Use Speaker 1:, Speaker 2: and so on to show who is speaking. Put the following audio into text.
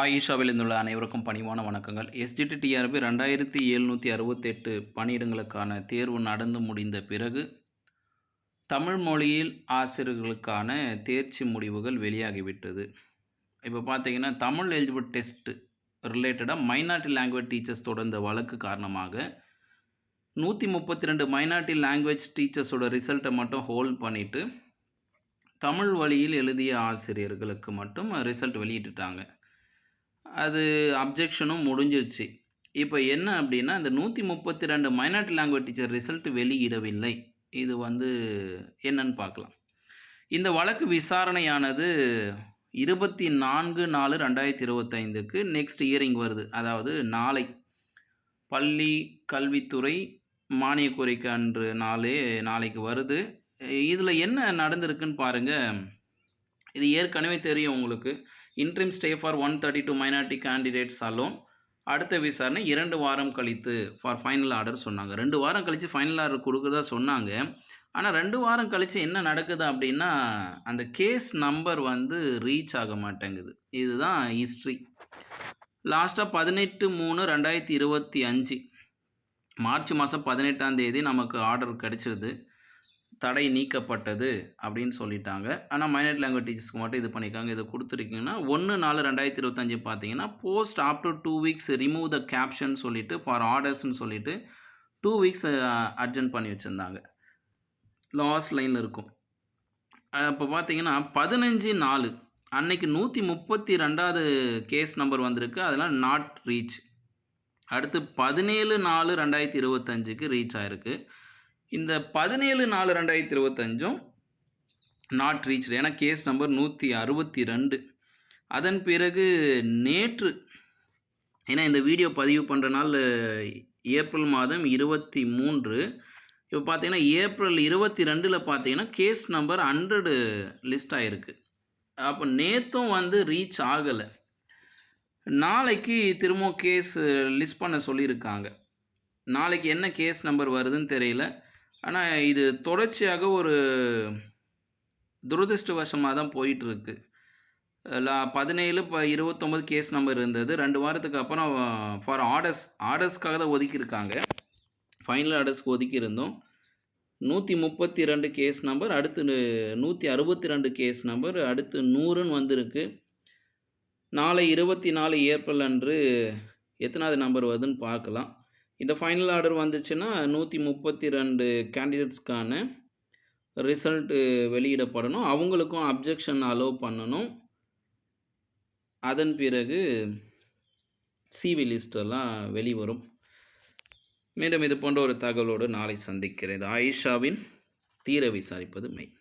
Speaker 1: ஆயிஷாவில் இருந்துள்ள அனைவருக்கும் பணிவான வணக்கங்கள். எஸ்டிடி டிஆர்பி ரெண்டாயிரத்தி எழுநூற்றி அறுபத்தெட்டு பணியிடங்களுக்கான தேர்வு நடந்து முடிந்த பிறகு தமிழ் மொழியில் ஆசிரியர்களுக்கான தேர்ச்சி முடிவுகள் வெளியாகிவிட்டது. இப்போ பார்த்தீங்கன்னா தமிழ் எலிஜிபிள் டெஸ்ட் ரிலேட்டடாக மைனாரிட்டி லாங்குவேஜ் டீச்சர்ஸ் தொடர்ந்த வழக்கு காரணமாக நூற்றி முப்பத்தி ரெண்டு மைனாரிட்டி லாங்குவேஜ் டீச்சர்ஸோட ரிசல்ட்டை மட்டும் ஹோல்ட் பண்ணிவிட்டு தமிழ் வழியில் எழுதிய ஆசிரியர்களுக்கு மட்டும் ரிசல்ட் வெளியிட்டுட்டாங்க. அது அப்ஜெக்ஷனும் முடிஞ்சிருச்சு. இப்போ என்ன அப்படின்னா இந்த நூற்றி முப்பத்தி ரெண்டு மைனாரிட்டி லாங்குவேஜ் டீச்சர் ரிசல்ட் வெளியிடவில்லை. இது வந்து என்னன்னு பார்க்கலாம். இந்த வழக்கு விசாரணையானது இருபத்தி நான்கு நாலு ரெண்டாயிரத்தி இருபத்தைந்துக்கு நெக்ஸ்ட் இயரிங் வருது. அதாவது நாளை. பள்ளி கல்வித்துறை மானிய கோரிக்கை அன்று நாளே நாளைக்கு வருது. இதில் என்ன நடந்திருக்குன்னு பாருங்கள் இது ஏற்கனவே தெரியும் உங்களுக்கு. Interim stay for one thirty two minority candidates alone அடுத்த விசாரணை இரண்டு வாரம் கழித்து ஃபார் ஃபைனல் ஆர்டர் சொன்னாங்க. ரெண்டு வாரம் கழித்து ஃபைனல் ஆர்டர் கொடுக்குதா சொன்னாங்க. ஆனால் ரெண்டு வாரம் கழித்து என்ன நடக்குது அப்படின்னா அந்த கேஸ் நம்பர் வந்து ரீச் ஆக மாட்டேங்குது. இதுதான் ஹிஸ்ட்ரி லாஸ்ட்டாக பதினெட்டு மூணு ரெண்டாயிரத்தி இருபத்தி அஞ்சு. மார்ச் மாதம் பதினெட்டாம் தேதி நமக்கு ஆர்டர் கிடச்சிருது. தடை நீக்கப்பட்டது அப்படின்னு சொல்லிட்டாங்க. ஆனால் மைனர் லாங்குவேஜ் டீச்சர்ஸ்க்கு மட்டும் இது பண்ணியிருக்காங்க. இதை கொடுத்துருக்கீங்கன்னா ஒன்று நாலு ரெண்டாயிரத்தி இருபத்தஞ்சி பார்த்தீங்கன்னா post after two weeks remove the caption சொல்லிட்டு ஃபார் ஆர்டர்ஸ்னு சொல்லிட்டு டூ வீக்ஸ் அர்ஜென்ட் பண்ணி வச்சுருந்தாங்க. லாஸ்ட் லைனில் இருக்கும். இப்போ பார்த்தீங்கன்னா பதினஞ்சு நாலு. அன்னைக்கு நூற்றி முப்பத்தி ரெண்டாவது கேஸ் நம்பர் வந்திருக்கு. அதெல்லாம் நாட் ரீச் அடுத்து பதினேழு நாலு ரெண்டாயிரத்தி இருபத்தஞ்சுக்கு ரீச் ஆயிருக்கு. இந்த பதினேழு நாலு ரெண்டாயிரத்தி இருபத்தஞ்சும் நாட் ரீச் ஏன்னா கேஸ் நம்பர் நூற்றி அறுபத்தி ரெண்டு அதன் பிறகு நேற்று ஏன்னா இந்த வீடியோ பதிவு பண்ணுற நாள் ஏப்ரல் மாதம் இருபத்தி மூன்று இப்போ பார்த்தீங்கன்னா ஏப்ரல் இருபத்தி ரெண்டில் பார்த்தீங்கன்னா கேஸ் நம்பர் ஹண்ட்ரடு லிஸ்ட் ஆகிருக்கு அப்போ நேற்றும் வந்து ரீச் ஆகலை. நாளைக்கு திரும்ப கேஸ் லிஸ்ட் பண்ண சொல்லியிருக்காங்க. நாளைக்கு என்ன கேஸ் நம்பர் வருதுன்னு தெரியல. ஆனால் இது தொடர்ச்சியாக ஒரு துரதிருஷ்டவசமாக தான் போயிட்டுருக்கு. லா பதினேழு இப்போ இருபத்தொம்பது கேஸ் நம்பர் இருந்தது. ரெண்டு வாரத்துக்கு அப்புறம் ஃபார் ஆர்டர்ஸ் ஆர்டர்ஸ்க்காக தான் ஒதுக்கியிருக்காங்க. ஃபைனல் ஆர்டர்ஸ்க்கு ஒதுக்கியிருந்தோம். நூற்றி முப்பத்தி ரெண்டு கேஸ் நம்பர் அடுத்து நூற்றி அறுபத்தி ரெண்டு கேஸ் நம்பர் அடுத்து நூறுன்னு வந்திருக்கு. நாளை இருபத்தி நாலு ஏப்ரல் அன்று எத்தனாவது நம்பர் வருதுன்னு பார்க்கலாம். இந்த ஃபைனல் ஆர்டர் வந்துச்சுன்னா நூற்றி முப்பத்தி ரெண்டு கேண்டிடேட்ஸ்க்கான ரிசல்ட்டு வெளியிடப்படணும். அவங்களுக்கும் அப்ஜெக்ஷன் அலோவ் பண்ணணும். அதன் பிறகு சிவி லிஸ்டெல்லாம் வெளிவரும். மீண்டும் இது போன்ற ஒரு தகவலோடு நாளை சந்திக்கிறேன். ஆயிஷாவின் தீர விசாரிப்பது மெய்.